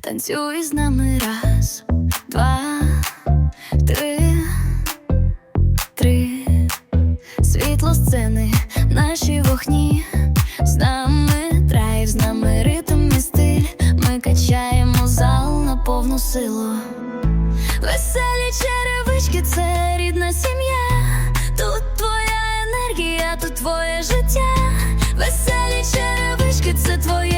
Танцюй з нами раз, два, три, три. Світло сцени, наші вогні. З нами драйв, з нами ритм і стиль. Ми качаємо зал на повну силу. Веселі черевички, це рідна сім'я. Тут твоя енергія, тут твоє життя. Веселі черевички, це твоє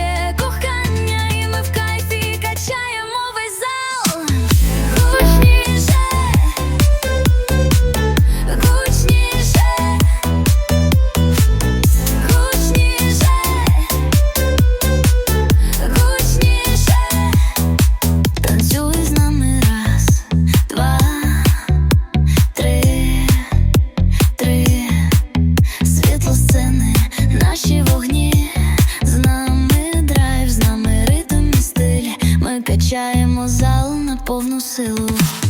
драйв, з нами